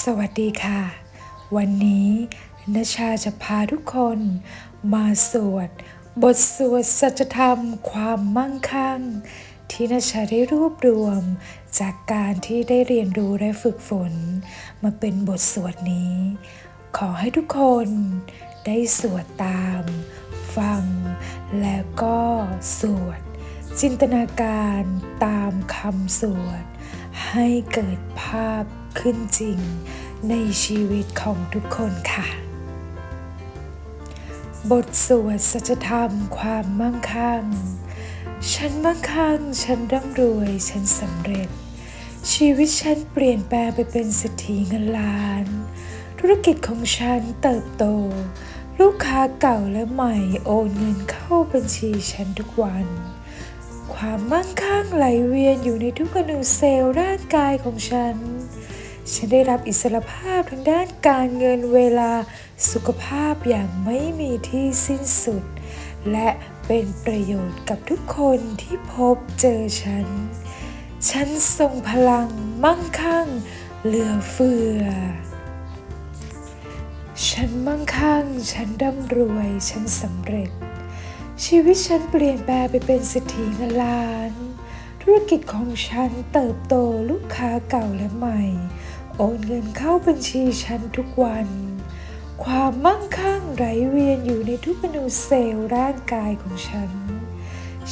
สวัสดีค่ะ วันนี้นชาจะพาทุกคนมาสวด บทสวดสัจธรรมความมั่งคั่ง ที่นชาได้รวบรวม จากการที่ได้เรียนรู้และฝึกฝน มาเป็นบทสวดนี้ ขอให้ทุกคนได้สวดตาม ฟัง แล้วก็สวด จินตนาการตามคำสวด ให้เกิดภาพ ขึ้นจริงในชีวิตของทุกคนค่ะ บทสวดสัจธรรมความมั่งคั่ง ฉันมั่งคั่ง ฉันร่ำรวย ฉันสำเร็จ ชีวิตฉันเปลี่ยนแปลงไปเป็นเศรษฐีเงินล้าน ธุรกิจของฉันเติบโต ลูกค้าเก่าและใหม่โอนเงินเข้าบัญชีฉันทุกวัน ความมั่งคั่งไหลเวียนอยู่ในทุกอนูเซลล์ร่างกายของฉัน ฉันได้รับอิสรภาพทางด้านการเงินเวลาสุขภาพอย่างไม่มีที่สิ้นสุด และเป็นประโยชน์กับทุกคนที่พบเจอฉัน ฉันทรงพลังมั่งคั่ง เหลือเฟือ ฉันมั่งคั่ง ฉันร่ำรวย ฉันสำเร็จ ชีวิตฉันเปลี่ยนแปลงไปเป็นเศรษฐีเงินล้าน ธุรกิจของฉันเติบโตลูกค้าเก่าและใหม่ โอนเงินเข้าบัญชีฉันทุกวัน ความมั่งคั่งไหลเวียนอยู่ในทุกอนูเซลล์ร่างกายของฉัน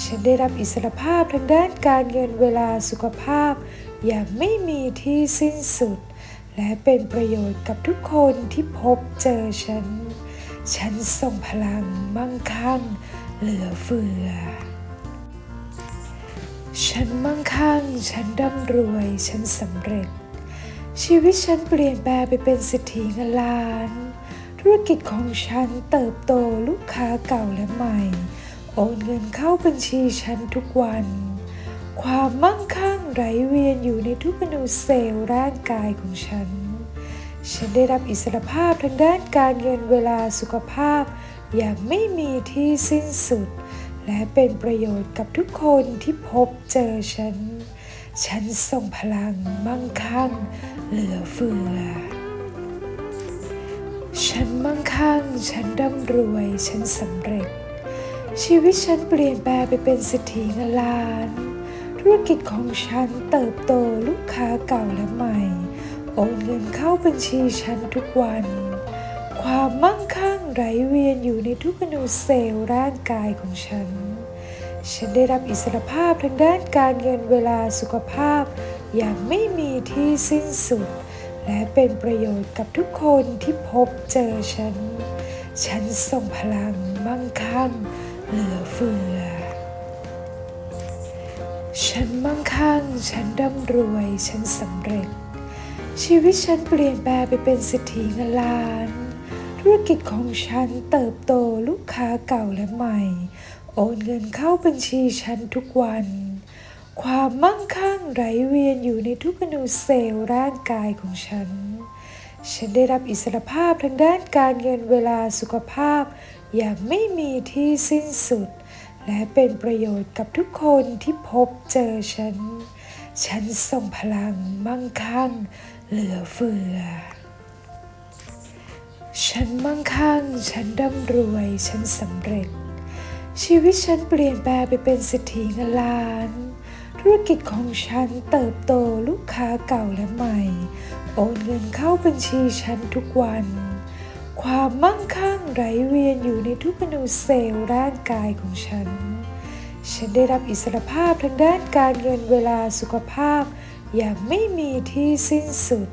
ฉันได้รับอิสรภาพทางด้านการเงินเวลาสุขภาพ อย่างไม่มีที่สิ้นสุด และเป็นประโยชน์กับทุกคนที่พบเจอฉัน ฉันส่งพลังมั่งคั่งเหลือเฟือ ฉันมั่งคั่ง ฉันร่ำรวย ฉันสำเร็จ ชีวิตฉันเปลี่ยนแปลงไปเป็นเศรษฐีเงินล้าน ธุรกิจของฉันเติบโตลูกค้าเก่าและใหม่ โอนเงินเข้าบัญชีฉันทุกวัน ความมั่งคั่งไหลเวียนอยู่ในทุกอนูเซลล์ร่างกายของฉัน ฉันได้รับอิสรภาพทางด้านการเงินเวลาสุขภาพ อย่างไม่มีที่สิ้นสุด และเป็นประโยชน์กับทุกคนที่พบเจอฉัน ฉันส่งพลังมั่งคั่งเหลือเฟือ ฉันมั่งคั่ง ฉันร่ำรวย ฉันสำเร็จ ชีวิตฉันเปลี่ยนแปลงไปเป็นเศรษฐีเงินล้าน ธุรกิจของฉันเติบโตลูกค้าเก่าและใหม่ โอนเงินเข้าบัญชีฉันทุกวัน ความมั่งคั่งไหลเวียนอยู่ในทุกอนูเซลล์ร่างกายของฉัน ฉันได้รับอิสรภาพทางด้านการเงินเวลาสุขภาพ อย่างไม่มีที่สิ้นสุด และเป็นประโยชน์กับทุกคนที่พบเจอฉัน ฉันส่งพลังมั่งคั่งเหลือเฟือ ฉันมั่งคั่ง ฉันร่ำรวย ฉันสำเร็จ ชีวิตฉันเปลี่ยนแปลงไปเป็นเศรษฐีเงินล้าน ธุรกิจของฉันเติบโตลูกค้าเก่าและใหม่ โอนเงินเข้าบัญชีฉันทุกวัน ความมั่งคั่งไหลเวียนอยู่ในทุกอนูเซลล์ร่างกายของฉัน ฉันได้รับอิสรภาพทางด้านการเงินเวลาสุขภาพ อย่างไม่มีที่สิ้นสุด และเป็นประโยชน์กับทุกคนที่พบเจอฉัน ฉันส่งพลังมั่งคั่งเหลือเฟือฉันมั่งคั่ง ฉันร่ำรวย ฉันสำเร็จ ชีวิตฉันเปลี่ยนแปลงไปเป็นเศรษฐีเงินล้าน ธุรกิจของฉันเติบโตลูกค้าเก่าและใหม่ โอนเงินเข้าบัญชีฉันทุกวัน ความมั่งคั่งไหลเวียนอยู่ในทุกอนูเซลล์ร่างกายของฉัน ฉันได้รับอิสรภาพทางด้านการเงินเวลาสุขภาพ อย่างไม่มีที่สิ้นสุด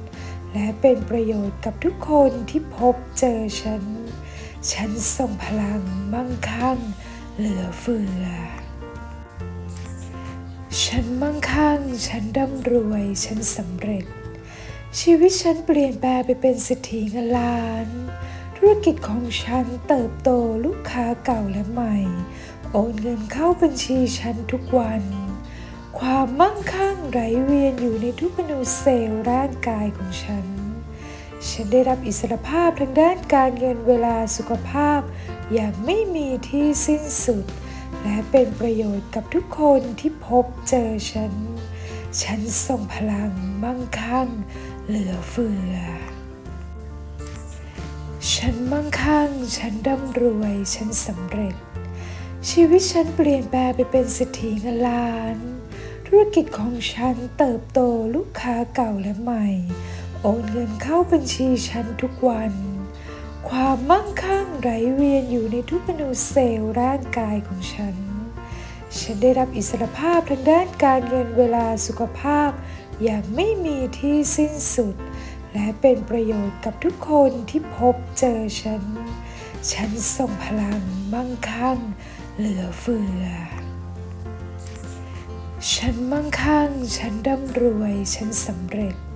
และเป็นประโยชน์กับทุกคนที่พบเจอฉัน ฉันส่งพลังมั่งคั่ง เหลือเฟือ ฉันมั่งคั่ง ฉันร่ำรวย ฉันสำเร็จ ชีวิตฉันเปลี่ยนแปลงไปเป็นเศรษฐีเงินล้าน ธุรกิจของฉันเติบโตลูกค้าเก่าและใหม่ โอนเงินเข้าบัญชีฉันทุกวัน ความมั่งคั่งไหลเวียนอยู่ในทุกอนูเซลล์ร่างกายของฉัน ฉันได้รับอิสรภาพทางด้านการเงินเวลาสุขภาพ อย่างไม่มีที่สิ้นสุด และเป็นประโยชน์กับทุกคนที่พบเจอฉัน ฉันส่งพลังมั่งคั่ง เหเหลือเฟือ ฉันมั่งคั่ง ฉันร่ำรวย ฉันสำเร็จ ชีวิตฉันเปลี่ยนแปลงไปเป็นเศรษฐีเงินล้าน ธุรกิจของฉันเติบโตลูกค้าเก่าและใหม่ โอนเงินเข้าบัญชีฉันทุกวัน ความมั่งคั่งไหลเวียนอยู่ในทุกอนูเซลล์ร่างกายของฉัน ฉันได้รับอิสรภาพทางด้านการเงินเวลาสุขภาพ อย่างไม่มีที่สิ้นสุด และเป็นประโยชน์กับทุกคนที่พบเจอฉัน ฉันส่งพลังมั่งคั่งเหลือเฟือ ฉันมั่งคั่ง ฉันร่ำรวย ฉันสำเร็จ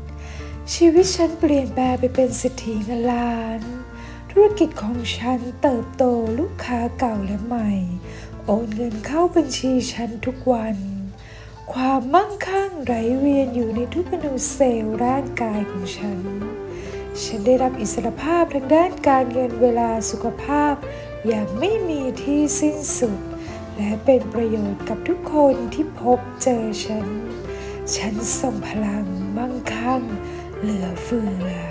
ชีวิตฉันเปลี่ยนแปลงไปเป็นเศรษฐีเงินล้าน ธุรกิจของฉันเติบโตลูกค้าเก่าและใหม่ โอนเงินเข้าบัญชีฉันทุกวัน ความมั่งคั่งไหลเวียนอยู่ในทุกอนูเซลล์ร่างกายของฉัน ฉันได้รับอิสรภาพทางด้านการเงินเวลาสุขภาพ อย่างไม่มีที่สิ้นสุด และเป็นประโยชน์กับทุกคนที่พบเจอฉัน ฉันส่งพลังมั่งคั่ง เหลือเฟือ